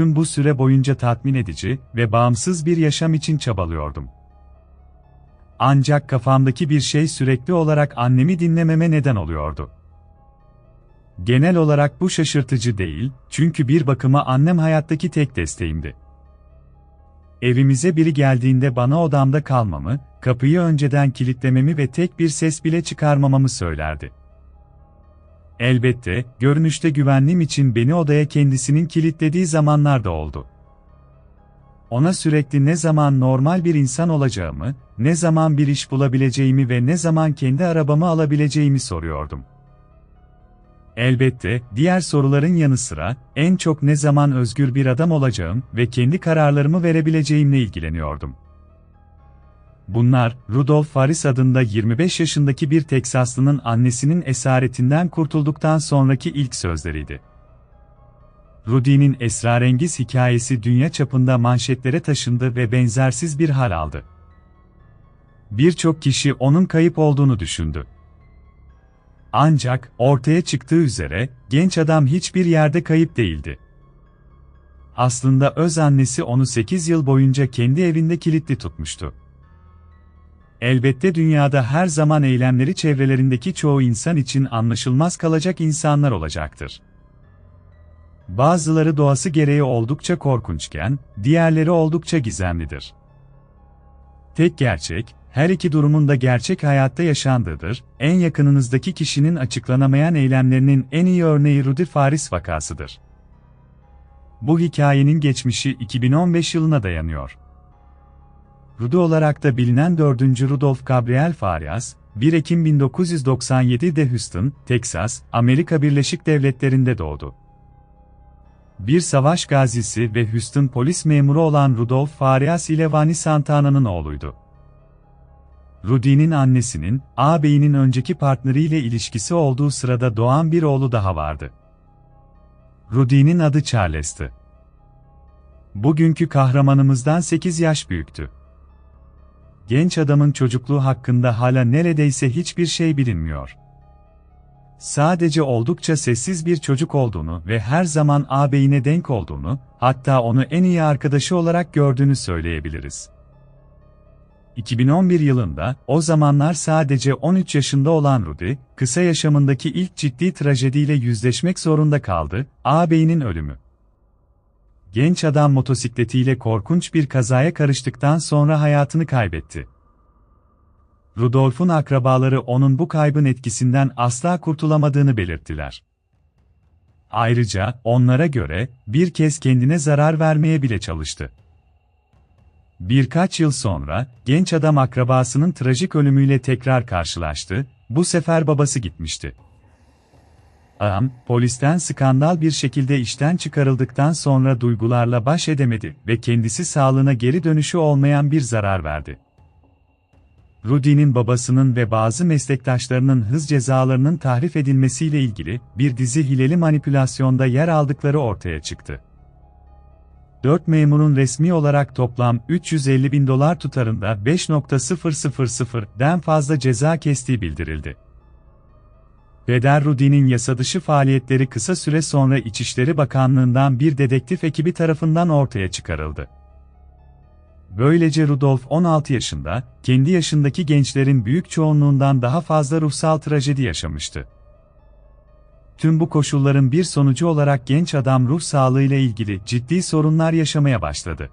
tüm bu süre boyunca tatmin edici ve bağımsız bir yaşam için çabalıyordum. Ancak kafamdaki bir şey sürekli olarak annemi dinlememe neden oluyordu. Genel olarak bu şaşırtıcı değil, çünkü bir bakıma annem hayattaki tek desteğimdi. Evimize biri geldiğinde bana odamda kalmamı, kapıyı önceden kilitlememi ve tek bir ses bile çıkarmamamı söylerdi. Elbette, görünüşte güvenliğim için beni odaya kendisinin kilitlediği zamanlar da oldu. Ona sürekli ne zaman normal bir insan olacağımı, ne zaman bir iş bulabileceğimi ve ne zaman kendi arabamı alabileceğimi soruyordum. Elbette, diğer soruların yanı sıra, en çok ne zaman özgür bir adam olacağım ve kendi kararlarımı verebileceğimle ilgileniyordum. Bunlar, Rudolf Faris adında 25 yaşındaki bir Teksaslının annesinin esaretinden kurtulduktan sonraki ilk sözleriydi. Rudy'nin esrarengiz hikayesi dünya çapında manşetlere taşındı ve benzersiz bir hal aldı. Birçok kişi onun kayıp olduğunu düşündü. Ancak, ortaya çıktığı üzere, genç adam hiçbir yerde kayıp değildi. Aslında öz annesi onu 8 yıl boyunca kendi evinde kilitli tutmuştu. Elbette dünyada her zaman eylemleri çevrelerindeki çoğu insan için anlaşılmaz kalacak insanlar olacaktır. Bazıları doğası gereği oldukça korkunçken, diğerleri oldukça gizemlidir. Tek gerçek, her iki durumun da gerçek hayatta yaşandığıdır, en yakınınızdaki kişinin açıklanamayan eylemlerinin en iyi örneği Rudy Faris vakasıdır. Bu hikayenin geçmişi 2015 yılına dayanıyor. Rudy olarak da bilinen 4. Rudolf Gabriel Farias, 1 Ekim 1997'de Houston, Texas, Amerika Birleşik Devletleri'nde doğdu. Bir savaş gazisi ve Houston polis memuru olan Rudolf Farias ile Vani Santana'nın oğluydu. Rudy'nin annesinin, ağabeyinin önceki partneriyle ilişkisi olduğu sırada doğan bir oğlu daha vardı. Rudy'nin adı Charles'tı. Bugünkü kahramanımızdan 8 yaş büyüktü. Genç adamın çocukluğu hakkında hala neredeyse hiçbir şey bilinmiyor. Sadece oldukça sessiz bir çocuk olduğunu ve her zaman ağabeyine denk olduğunu, hatta onu en iyi arkadaşı olarak gördüğünü söyleyebiliriz. 2011 yılında, o zamanlar sadece 13 yaşında olan Rudy, kısa yaşamındaki ilk ciddi trajediyle yüzleşmek zorunda kaldı, ağabeyinin ölümü. Genç adam motosikletiyle korkunç bir kazaya karıştıktan sonra hayatını kaybetti. Rudolf'un akrabaları onun bu kaybın etkisinden asla kurtulamadığını belirttiler. Ayrıca, onlara göre, bir kez kendine zarar vermeye bile çalıştı. Birkaç yıl sonra, genç adam akrabasının trajik ölümüyle tekrar karşılaştı, bu sefer babası gitmişti. Ağam, polisten skandal bir şekilde işten çıkarıldıktan sonra duygularla baş edemedi ve kendisi sağlığına geri dönüşü olmayan bir zarar verdi. Rudy'nin babasının ve bazı meslektaşlarının hız cezalarının tahrif edilmesiyle ilgili bir dizi hileli manipülasyonda yer aldıkları ortaya çıktı. 4 memurun resmi olarak toplam 350 bin dolar tutarında 5.000'den fazla ceza kestiği bildirildi. Peder Rudy'nin yasadışı faaliyetleri kısa süre sonra İçişleri Bakanlığı'ndan bir dedektif ekibi tarafından ortaya çıkarıldı. Böylece Rudolf 16 yaşında, kendi yaşındaki gençlerin büyük çoğunluğundan daha fazla ruhsal trajedi yaşamıştı. Tüm bu koşulların bir sonucu olarak genç adam ruh sağlığıyla ilgili ciddi sorunlar yaşamaya başladı.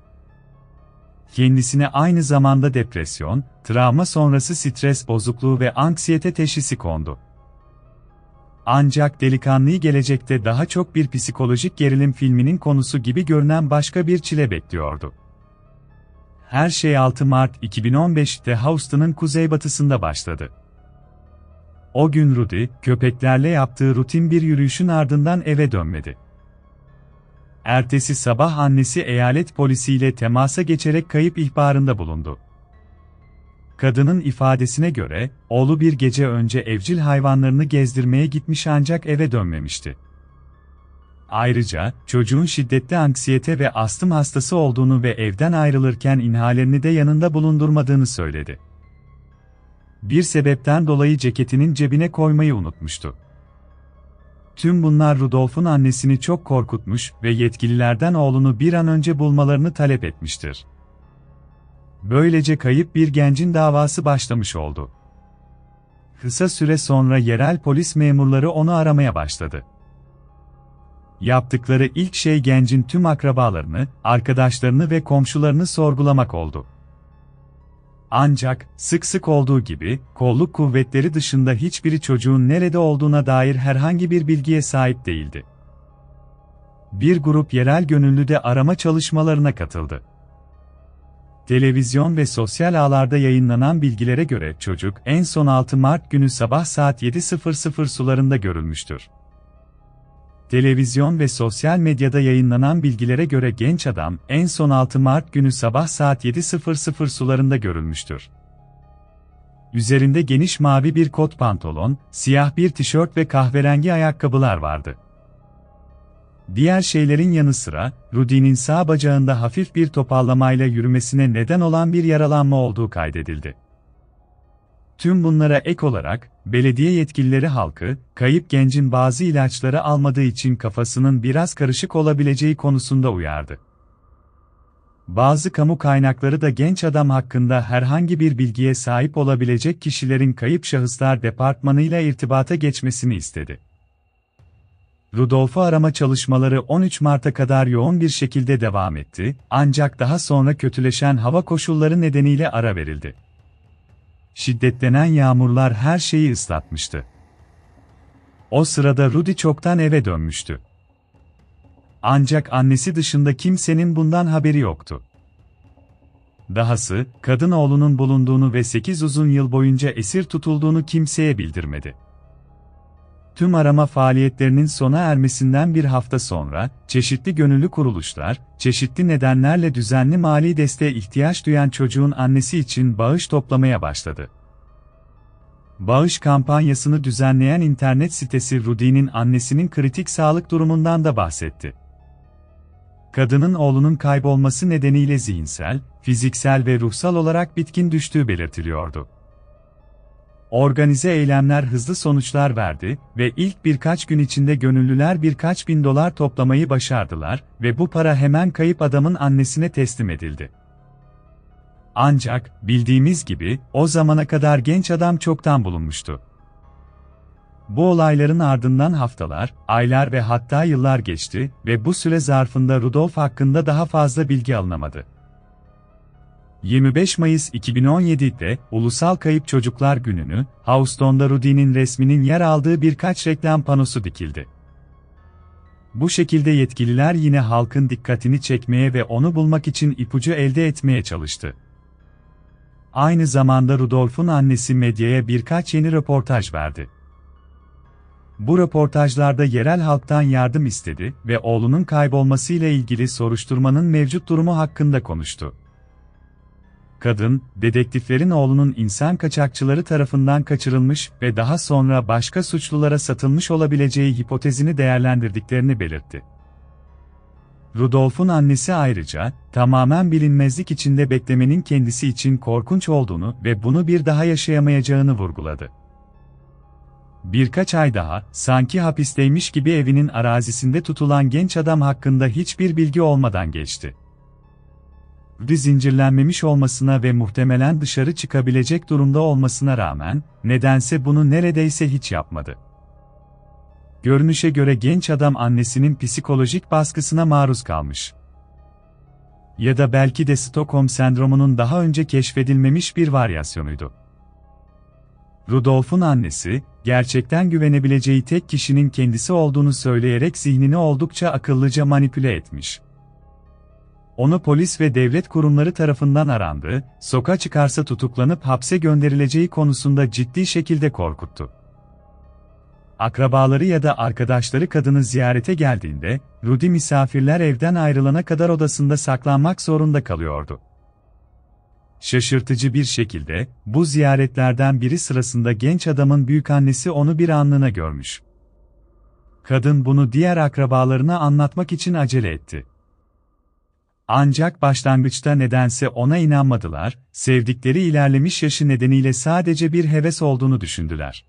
Kendisine aynı zamanda depresyon, travma sonrası stres bozukluğu ve anksiyete teşhisi kondu. Ancak delikanlıyı gelecekte daha çok bir psikolojik gerilim filminin konusu gibi görünen başka bir çile bekliyordu. Her şey 6 Mart 2015'te Houston'ın kuzeybatısında başladı. O gün Rudy, köpeklerle yaptığı rutin bir yürüyüşün ardından eve dönmedi. Ertesi sabah annesi eyalet polisiyle temasa geçerek kayıp ihbarında bulundu. Kadının ifadesine göre, oğlu bir gece önce evcil hayvanlarını gezdirmeye gitmiş ancak eve dönmemişti. Ayrıca, çocuğun şiddetli anksiyete ve astım hastası olduğunu ve evden ayrılırken inhalelerini de yanında bulundurmadığını söyledi. Bir sebepten dolayı ceketinin cebine koymayı unutmuştu. Tüm bunlar Rudolf'un annesini çok korkutmuş ve yetkililerden oğlunu bir an önce bulmalarını talep etmiştir. Böylece kayıp bir gencin davası başlamış oldu. Kısa süre sonra yerel polis memurları onu aramaya başladı. Yaptıkları ilk şey gencin tüm akrabalarını, arkadaşlarını ve komşularını sorgulamak oldu. Ancak, sık sık olduğu gibi, kolluk kuvvetleri dışında hiçbiri çocuğun nerede olduğuna dair herhangi bir bilgiye sahip değildi. Bir grup yerel gönüllü de arama çalışmalarına katıldı. Televizyon ve sosyal ağlarda yayınlanan bilgilere göre çocuk en son 6 Mart günü sabah saat 7.00 sularında görülmüştür. Televizyon ve sosyal medyada yayınlanan bilgilere göre genç adam en son 6 Mart günü sabah saat 7.00 sularında görülmüştür. Üzerinde geniş mavi bir kot pantolon, siyah bir tişört ve kahverengi ayakkabılar vardı. Diğer şeylerin yanı sıra, Rudy'nin sağ bacağında hafif bir topallamayla yürümesine neden olan bir yaralanma olduğu kaydedildi. Tüm bunlara ek olarak, belediye yetkilileri halkı, kayıp gencin bazı ilaçları almadığı için kafasının biraz karışık olabileceği konusunda uyardı. Bazı kamu kaynakları da genç adam hakkında herhangi bir bilgiye sahip olabilecek kişilerin kayıp şahıslar departmanıyla irtibata geçmesini istedi. Rudolf'u arama çalışmaları 13 Mart'a kadar yoğun bir şekilde devam etti, ancak daha sonra kötüleşen hava koşulları nedeniyle ara verildi. Şiddetlenen yağmurlar her şeyi ıslatmıştı. O sırada Rudy çoktan eve dönmüştü. Ancak annesi dışında kimsenin bundan haberi yoktu. Dahası, kadın oğlunun bulunduğunu ve 8 uzun yıl boyunca esir tutulduğunu kimseye bildirmedi. Tüm arama faaliyetlerinin sona ermesinden bir hafta sonra, çeşitli gönüllü kuruluşlar, çeşitli nedenlerle düzenli mali desteğe ihtiyaç duyan çocuğun annesi için bağış toplamaya başladı. Bağış kampanyasını düzenleyen internet sitesi Rudy'nin annesinin kritik sağlık durumundan da bahsetti. Kadının oğlunun kaybolması nedeniyle zihinsel, fiziksel ve ruhsal olarak bitkin düştüğü belirtiliyordu. Organize eylemler hızlı sonuçlar verdi ve ilk birkaç gün içinde gönüllüler birkaç bin dolar toplamayı başardılar ve bu para hemen kayıp adamın annesine teslim edildi. Ancak, bildiğimiz gibi, o zamana kadar genç adam çoktan bulunmuştu. Bu olayların ardından haftalar, aylar ve hatta yıllar geçti ve bu süre zarfında Rudolf hakkında daha fazla bilgi alınamadı. 25 Mayıs 2017'de Ulusal Kayıp Çocuklar Günü'nü, Houston'da Rudy'nin resminin yer aldığı birkaç reklam panosu dikildi. Bu şekilde yetkililer yine halkın dikkatini çekmeye ve onu bulmak için ipucu elde etmeye çalıştı. Aynı zamanda Rudolf'un annesi medyaya birkaç yeni röportaj verdi. Bu röportajlarda yerel halktan yardım istedi ve oğlunun kaybolmasıyla ilgili soruşturmanın mevcut durumu hakkında konuştu. Kadın, dedektiflerin oğlunun insan kaçakçıları tarafından kaçırılmış ve daha sonra başka suçlulara satılmış olabileceği hipotezini değerlendirdiklerini belirtti. Rudolf'un annesi ayrıca, tamamen bilinmezlik içinde beklemenin kendisi için korkunç olduğunu ve bunu bir daha yaşayamayacağını vurguladı. Birkaç ay daha, sanki hapisteymiş gibi evinin arazisinde tutulan genç adam hakkında hiçbir bilgi olmadan geçti. Rudy zincirlenmemiş olmasına ve muhtemelen dışarı çıkabilecek durumda olmasına rağmen, nedense bunu neredeyse hiç yapmadı. Görünüşe göre genç adam annesinin psikolojik baskısına maruz kalmış. Ya da belki de Stockholm sendromunun daha önce keşfedilmemiş bir varyasyonuydu. Rudolf'un annesi, gerçekten güvenebileceği tek kişinin kendisi olduğunu söyleyerek zihnini oldukça akıllıca manipüle etmiş. Onu polis ve devlet kurumları tarafından arandı, sokağa çıkarsa tutuklanıp hapse gönderileceği konusunda ciddi şekilde korkuttu. Akrabaları ya da arkadaşları kadını ziyarete geldiğinde, Rudy misafirler evden ayrılana kadar odasında saklanmak zorunda kalıyordu. Şaşırtıcı bir şekilde, bu ziyaretlerden biri sırasında genç adamın büyükannesi onu bir anlığına görmüş. Kadın bunu diğer akrabalarına anlatmak için acele etti. Ancak başlangıçta nedense ona inanmadılar, sevdikleri ilerlemiş yaşı nedeniyle sadece bir heves olduğunu düşündüler.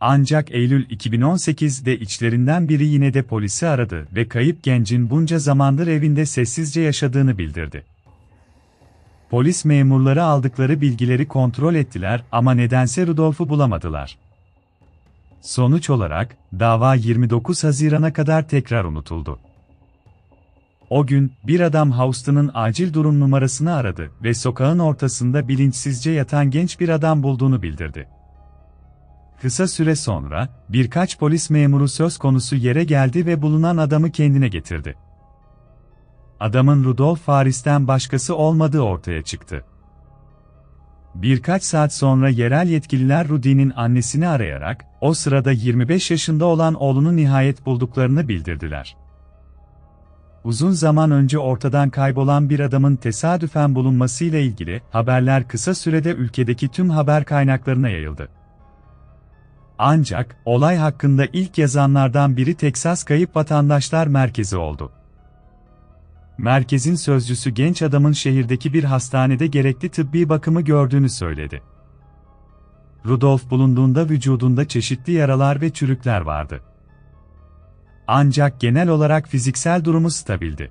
Ancak Eylül 2018'de içlerinden biri yine de polisi aradı ve kayıp gencin bunca zamandır evinde sessizce yaşadığını bildirdi. Polis memurları aldıkları bilgileri kontrol ettiler ama nedense Rudolf'u bulamadılar. Sonuç olarak, dava 29 Haziran'a kadar tekrar unutuldu. O gün, bir adam Houston'ın acil durum numarasını aradı ve sokağın ortasında bilinçsizce yatan genç bir adam bulduğunu bildirdi. Kısa süre sonra, birkaç polis memuru söz konusu yere geldi ve bulunan adamı kendine getirdi. Adamın Rudolf Faris'ten başkası olmadığı ortaya çıktı. Birkaç saat sonra yerel yetkililer Rudy'nin annesini arayarak, o sırada 25 yaşında olan oğlunu nihayet bulduklarını bildirdiler. Uzun zaman önce ortadan kaybolan bir adamın tesadüfen bulunmasıyla ilgili haberler kısa sürede ülkedeki tüm haber kaynaklarına yayıldı. Ancak olay hakkında ilk yazanlardan biri Teksas Kayıp Vatandaşlar Merkezi oldu. Merkezin sözcüsü genç adamın şehirdeki bir hastanede gerekli tıbbi bakımı gördüğünü söyledi. Rudolf bulunduğunda vücudunda çeşitli yaralar ve çürükler vardı. Ancak genel olarak fiziksel durumu stabildi.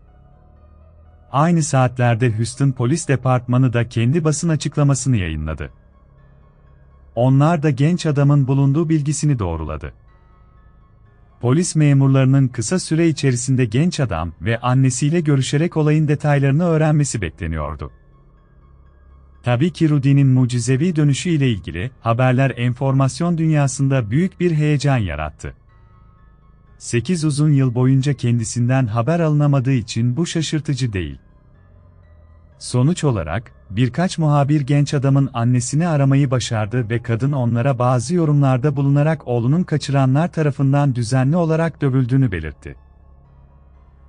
Aynı saatlerde Houston Polis Departmanı da kendi basın açıklamasını yayınladı. Onlar da genç adamın bulunduğu bilgisini doğruladı. Polis memurlarının kısa süre içerisinde genç adam ve annesiyle görüşerek olayın detaylarını öğrenmesi bekleniyordu. Tabii ki Rudy'nin mucizevi dönüşü ile ilgili haberler enformasyon dünyasında büyük bir heyecan yarattı. 8 uzun yıl boyunca kendisinden haber alınamadığı için bu şaşırtıcı değil. Sonuç olarak, birkaç muhabir genç adamın annesini aramayı başardı ve kadın onlara bazı yorumlarda bulunarak oğlunun kaçıranlar tarafından düzenli olarak dövüldüğünü belirtti.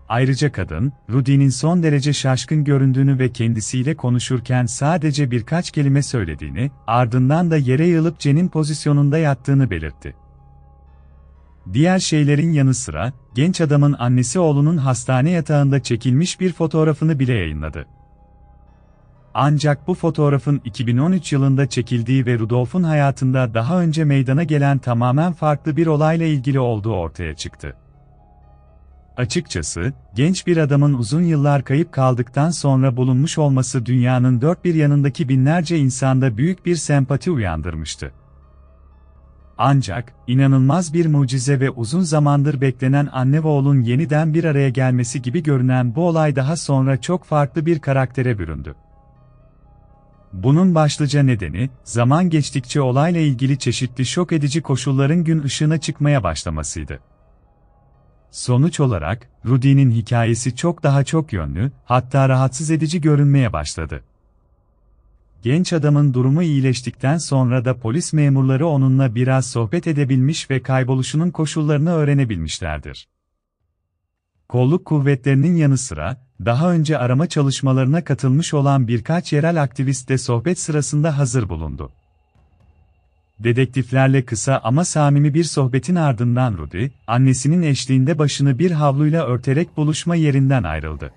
Ayrıca kadın, Rudy'nin son derece şaşkın göründüğünü ve kendisiyle konuşurken sadece birkaç kelime söylediğini, ardından da yere yığılıp cenin pozisyonunda yattığını belirtti. Diğer şeylerin yanı sıra, genç adamın annesi oğlunun hastane yatağında çekilmiş bir fotoğrafını bile yayınladı. Ancak bu fotoğrafın 2013 yılında çekildiği ve Rudolf'un hayatında daha önce meydana gelen tamamen farklı bir olayla ilgili olduğu ortaya çıktı. Açıkçası, genç bir adamın uzun yıllar kayıp kaldıktan sonra bulunmuş olması dünyanın dört bir yanındaki binlerce insanda büyük bir sempati uyandırmıştı. Ancak, inanılmaz bir mucize ve uzun zamandır beklenen anne ve oğlun yeniden bir araya gelmesi gibi görünen bu olay daha sonra çok farklı bir karaktere büründü. Bunun başlıca nedeni, zaman geçtikçe olayla ilgili çeşitli şok edici koşulların gün ışığına çıkmaya başlamasıydı. Sonuç olarak, Rudy'nin hikayesi çok daha çok yönlü, hatta rahatsız edici görünmeye başladı. Genç adamın durumu iyileştikten sonra da polis memurları onunla biraz sohbet edebilmiş ve kayboluşunun koşullarını öğrenebilmişlerdir. Kolluk kuvvetlerinin yanı sıra, daha önce arama çalışmalarına katılmış olan birkaç yerel aktivist de sohbet sırasında hazır bulundu. Dedektiflerle kısa ama samimi bir sohbetin ardından Rudy, annesinin eşliğinde başını bir havluyla örterek buluşma yerinden ayrıldı.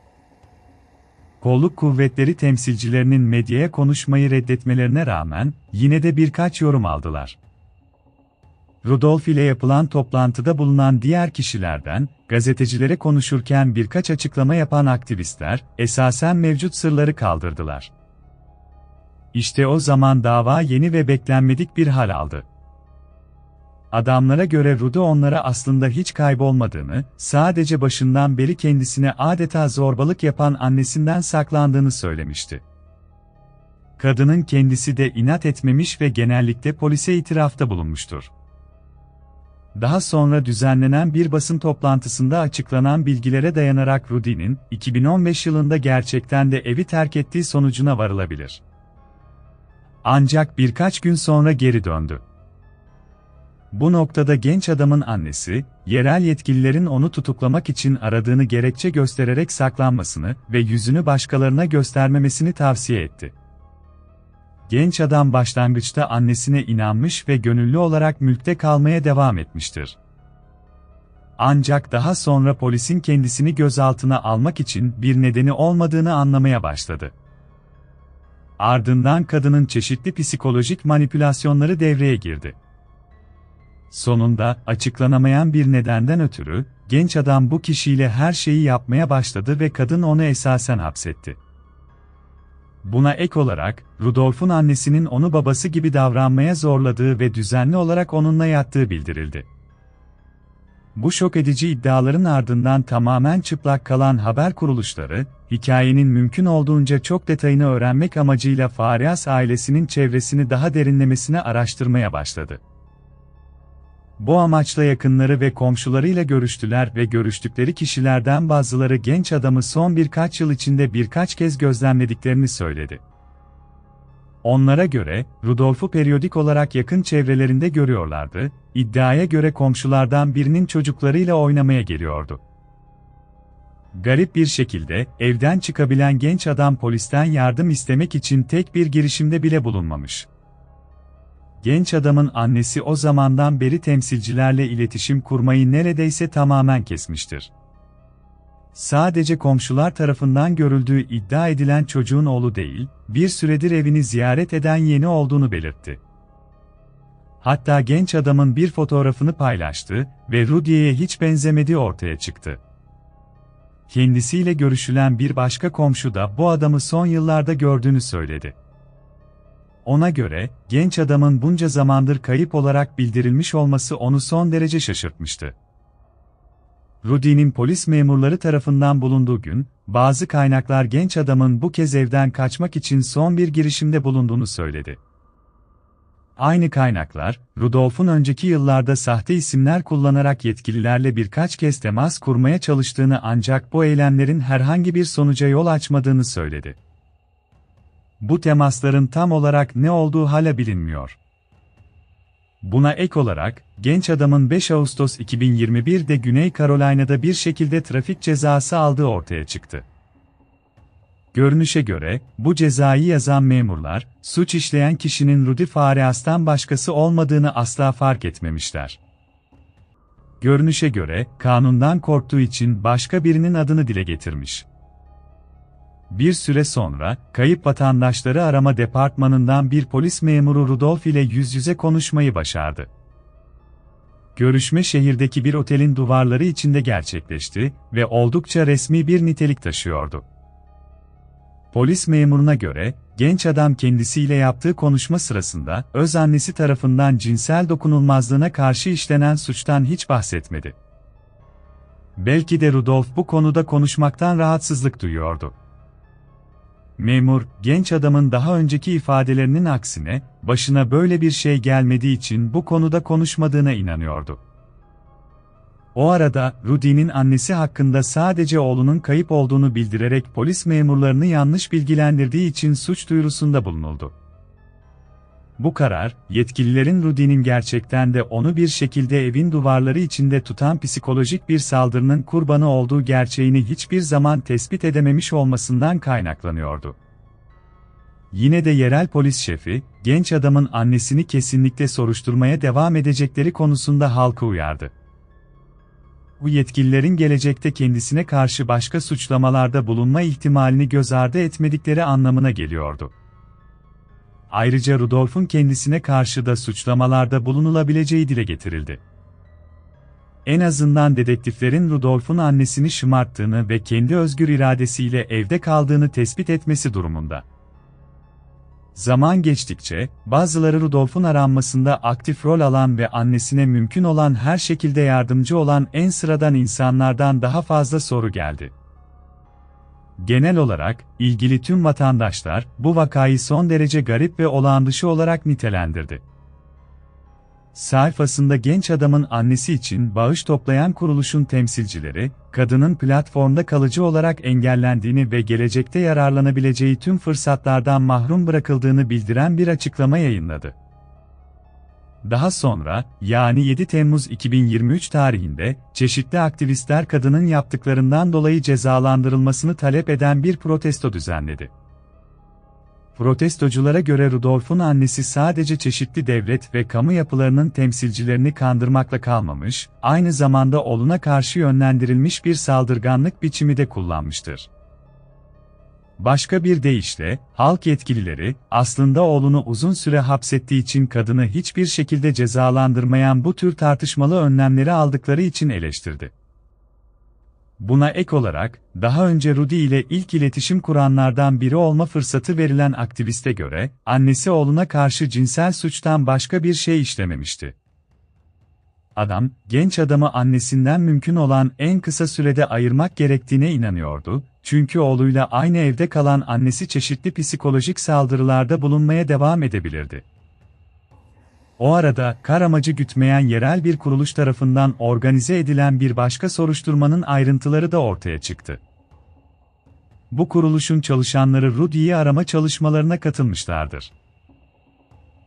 Kolluk kuvvetleri temsilcilerinin medyaya konuşmayı reddetmelerine rağmen, yine de birkaç yorum aldılar. Rudolf ile yapılan toplantıda bulunan diğer kişilerden, gazetecilere konuşurken birkaç açıklama yapan aktivistler, esasen mevcut sırları kaldırdılar. İşte o zaman dava yeni ve beklenmedik bir hal aldı. Adamlara göre Rudy onlara aslında hiç kaybolmadığını, sadece başından beri kendisine adeta zorbalık yapan annesinden saklandığını söylemişti. Kadının kendisi de inat etmemiş ve genellikle polise itirafta bulunmuştur. Daha sonra düzenlenen bir basın toplantısında açıklanan bilgilere dayanarak Rudy'nin 2015 yılında gerçekten de evi terk ettiği sonucuna varılabilir. Ancak birkaç gün sonra geri döndü. Bu noktada genç adamın annesi, yerel yetkililerin onu tutuklamak için aradığını gerekçe göstererek saklanmasını ve yüzünü başkalarına göstermemesini tavsiye etti. Genç adam başlangıçta annesine inanmış ve gönüllü olarak mülkte kalmaya devam etmiştir. Ancak daha sonra polisin kendisini gözaltına almak için bir nedeni olmadığını anlamaya başladı. Ardından kadının çeşitli psikolojik manipülasyonları devreye girdi. Sonunda, açıklanamayan bir nedenden ötürü, genç adam bu kişiyle her şeyi yapmaya başladı ve kadın onu esasen hapsetti. Buna ek olarak, Rudolf'un annesinin onu babası gibi davranmaya zorladığı ve düzenli olarak onunla yattığı bildirildi. Bu şok edici iddiaların ardından tamamen çıplak kalan haber kuruluşları, hikayenin mümkün olduğunca çok detayını öğrenmek amacıyla Farias ailesinin çevresini daha derinlemesine araştırmaya başladı. Bu amaçla yakınları ve komşularıyla görüştüler ve görüştükleri kişilerden bazıları genç adamı son birkaç yıl içinde birkaç kez gözlemlediklerini söyledi. Onlara göre, Rudolf'u periyodik olarak yakın çevrelerinde görüyorlardı, iddiaya göre komşulardan birinin çocuklarıyla oynamaya geliyordu. Garip bir şekilde, evden çıkabilen genç adam polisten yardım istemek için tek bir girişimde bile bulunmamış. Genç adamın annesi o zamandan beri temsilcilerle iletişim kurmayı neredeyse tamamen kesmiştir. Sadece komşular tarafından görüldüğü iddia edilen çocuğun oğlu değil, bir süredir evini ziyaret eden yeni olduğunu belirtti. Hatta genç adamın bir fotoğrafını paylaştı ve Rudy'ye hiç benzemediği ortaya çıktı. Kendisiyle görüşülen bir başka komşu da bu adamı son yıllarda gördüğünü söyledi. Ona göre, genç adamın bunca zamandır kayıp olarak bildirilmiş olması onu son derece şaşırtmıştı. Rudy'nin polis memurları tarafından bulunduğu gün, bazı kaynaklar genç adamın bu kez evden kaçmak için son bir girişimde bulunduğunu söyledi. Aynı kaynaklar, Rudolf'un önceki yıllarda sahte isimler kullanarak yetkililerle birkaç kez temas kurmaya çalıştığını ancak bu eylemlerin herhangi bir sonuca yol açmadığını söyledi. Bu temasların tam olarak ne olduğu hala bilinmiyor. Buna ek olarak, genç adamın 5 Ağustos 2021'de Güney Carolina'da bir şekilde trafik cezası aldığı ortaya çıktı. Görünüşe göre, bu cezayı yazan memurlar, suç işleyen kişinin Rudy Farias'tan başkası olmadığını asla fark etmemişler. Görünüşe göre, kanundan korktuğu için başka birinin adını dile getirmiş. Bir süre sonra, kayıp vatandaşları arama departmanından bir polis memuru Rudolf ile yüz yüze konuşmayı başardı. Görüşme şehirdeki bir otelin duvarları içinde gerçekleşti ve oldukça resmi bir nitelik taşıyordu. Polis memuruna göre, genç adam kendisiyle yaptığı konuşma sırasında, öz annesi tarafından cinsel dokunulmazlığına karşı işlenen suçtan hiç bahsetmedi. Belki de Rudolf bu konuda konuşmaktan rahatsızlık duyuyordu. Memur, genç adamın daha önceki ifadelerinin aksine, başına böyle bir şey gelmediği için bu konuda konuşmadığına inanıyordu. O arada, Rudy'nin annesi hakkında sadece oğlunun kayıp olduğunu bildirerek polis memurlarını yanlış bilgilendirdiği için suç duyurusunda bulunuldu. Bu karar, yetkililerin Rudy'nin gerçekten de onu bir şekilde evin duvarları içinde tutan psikolojik bir saldırının kurbanı olduğu gerçeğini hiçbir zaman tespit edememiş olmasından kaynaklanıyordu. Yine de yerel polis şefi, genç adamın annesini kesinlikle soruşturmaya devam edecekleri konusunda halkı uyardı. Bu yetkililerin gelecekte kendisine karşı başka suçlamalarda bulunma ihtimalini göz ardı etmedikleri anlamına geliyordu. Ayrıca Rudolf'un kendisine karşı da suçlamalarda bulunulabileceği dile getirildi. En azından dedektiflerin Rudolf'un annesini şımarttığını ve kendi özgür iradesiyle evde kaldığını tespit etmesi durumunda. Zaman geçtikçe, bazıları Rudolf'un aranmasında aktif rol alan ve annesine mümkün olan her şekilde yardımcı olan en sıradan insanlardan daha fazla soru geldi. Genel olarak, ilgili tüm vatandaşlar, bu vakayı son derece garip ve olağan dışı olarak nitelendirdi. Sayfasında genç adamın annesi için bağış toplayan kuruluşun temsilcileri, kadının platformda kalıcı olarak engellendiğini ve gelecekte yararlanabileceği tüm fırsatlardan mahrum bırakıldığını bildiren bir açıklama yayınladı. Daha sonra, yani 7 Temmuz 2023 tarihinde, çeşitli aktivistler kadının yaptıklarından dolayı cezalandırılmasını talep eden bir protesto düzenledi. Protestoculara göre Rudolf'un annesi sadece çeşitli devlet ve kamu yapılarının temsilcilerini kandırmakla kalmamış, aynı zamanda oğluna karşı yönlendirilmiş bir saldırganlık biçimi de kullanmıştır. Başka bir deyişle, halk yetkilileri, aslında oğlunu uzun süre hapsettiği için kadını hiçbir şekilde cezalandırmayan bu tür tartışmalı önlemleri aldıkları için eleştirdi. Buna ek olarak, daha önce Rudy ile ilk iletişim kuranlardan biri olma fırsatı verilen aktiviste göre, annesi oğluna karşı cinsel suçtan başka bir şey işlememişti. Adam, genç adamı annesinden mümkün olan en kısa sürede ayırmak gerektiğine inanıyordu, çünkü oğluyla aynı evde kalan annesi çeşitli psikolojik saldırılarda bulunmaya devam edebilirdi. O arada, kar amacı gütmeyen yerel bir kuruluş tarafından organize edilen bir başka soruşturmanın ayrıntıları da ortaya çıktı. Bu kuruluşun çalışanları Rudy'yi arama çalışmalarına katılmışlardır.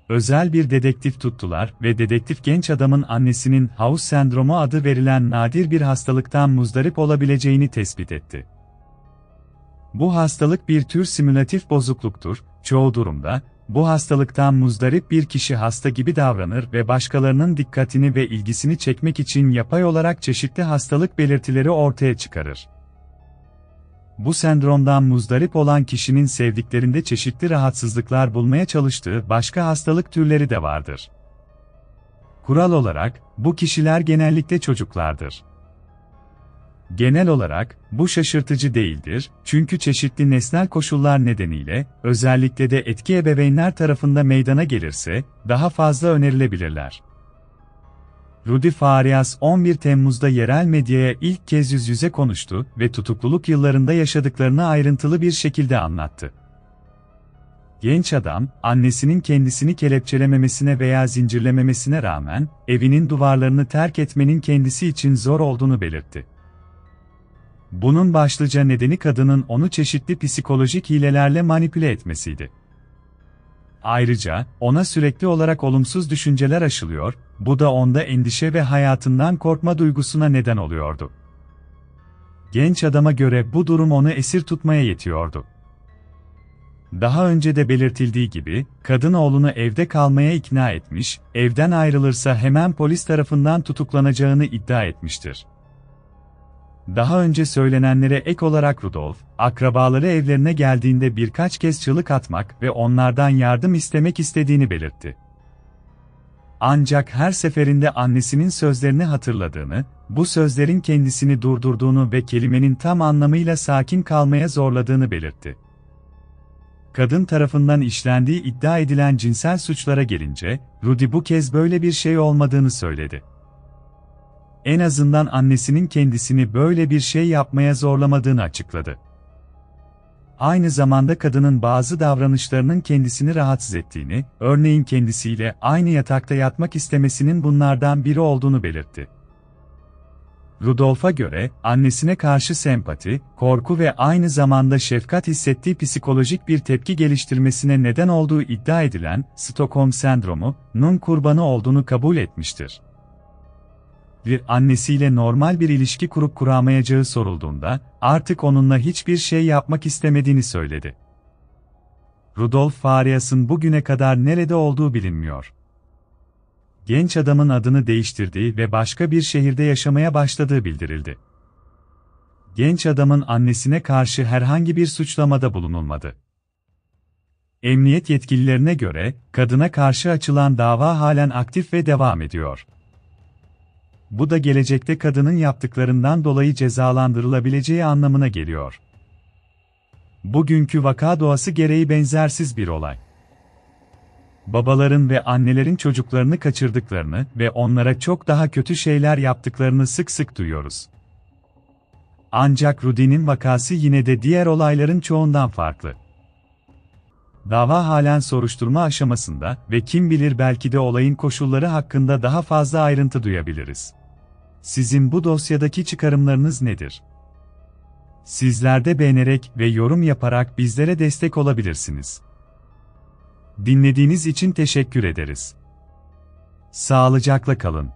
Özel bir dedektif tuttular ve dedektif genç adamın annesinin House sendromu adı verilen nadir bir hastalıktan muzdarip olabileceğini tespit etti. Bu hastalık bir tür simülatif bozukluktur, çoğu durumda, bu hastalıktan muzdarip bir kişi hasta gibi davranır ve başkalarının dikkatini ve ilgisini çekmek için yapay olarak çeşitli hastalık belirtileri ortaya çıkarır. Bu sendromdan muzdarip olan kişinin sevdiklerinde çeşitli rahatsızlıklar bulmaya çalıştığı başka hastalık türleri de vardır. Kural olarak, bu kişiler genellikle çocuklardır. Genel olarak, bu şaşırtıcı değildir, çünkü çeşitli nesnel koşullar nedeniyle, özellikle de etki ebeveynler tarafında meydana gelirse, daha fazla önerilebilirler. Rudy Farias 11 Temmuz'da yerel medyaya ilk kez yüz yüze konuştu ve tutukluluk yıllarında yaşadıklarını ayrıntılı bir şekilde anlattı. Genç adam, annesinin kendisini kelepçelememesine veya zincirlememesine rağmen, evinin duvarlarını terk etmenin kendisi için zor olduğunu belirtti. Bunun başlıca nedeni kadının onu çeşitli psikolojik hilelerle manipüle etmesiydi. Ayrıca, ona sürekli olarak olumsuz düşünceler aşılıyor, bu da onda endişe ve hayatından korkma duygusuna neden oluyordu. Genç adama göre bu durum onu esir tutmaya yetiyordu. Daha önce de belirtildiği gibi, kadın oğlunu evde kalmaya ikna etmiş, evden ayrılırsa hemen polis tarafından tutuklanacağını iddia etmiştir. Daha önce söylenenlere ek olarak Rudolf, akrabaları evlerine geldiğinde birkaç kez çığlık atmak ve onlardan yardım istemek istediğini belirtti. Ancak her seferinde annesinin sözlerini hatırladığını, bu sözlerin kendisini durdurduğunu ve kelimenin tam anlamıyla sakin kalmaya zorladığını belirtti. Kadın tarafından işlendiği iddia edilen cinsel suçlara gelince, Rudy bu kez böyle bir şey olmadığını söyledi en azından annesinin kendisini böyle bir şey yapmaya zorlamadığını açıkladı. Aynı zamanda kadının bazı davranışlarının kendisini rahatsız ettiğini, örneğin kendisiyle aynı yatakta yatmak istemesinin bunlardan biri olduğunu belirtti. Rudolf'a göre, annesine karşı sempati, korku ve aynı zamanda şefkat hissettiği psikolojik bir tepki geliştirmesine neden olduğu iddia edilen Stockholm sendromu,'nun kurbanı olduğunu kabul etmiştir bir annesiyle normal bir ilişki kurup kuramayacağı sorulduğunda, artık onunla hiçbir şey yapmak istemediğini söyledi. Rudolf Farias'ın bugüne kadar nerede olduğu bilinmiyor. Genç adamın adını değiştirdiği ve başka bir şehirde yaşamaya başladığı bildirildi. Genç adamın annesine karşı herhangi bir suçlamada bulunulmadı. Emniyet yetkililerine göre, kadına karşı açılan dava halen aktif ve devam ediyor. Bu da gelecekte kadının yaptıklarından dolayı cezalandırılabileceği anlamına geliyor. Bugünkü vaka doğası gereği benzersiz bir olay. Babaların ve annelerin çocuklarını kaçırdıklarını ve onlara çok daha kötü şeyler yaptıklarını sık sık duyuyoruz. Ancak Rudy'nin vakası yine de diğer olayların çoğundan farklı. Dava halen soruşturma aşamasında ve kim bilir belki de olayın koşulları hakkında daha fazla ayrıntı duyabiliriz. Sizin bu dosyadaki çıkarımlarınız nedir? Sizler de beğenerek ve yorum yaparak bizlere destek olabilirsiniz. Dinlediğiniz için teşekkür ederiz. Sağlıcakla kalın.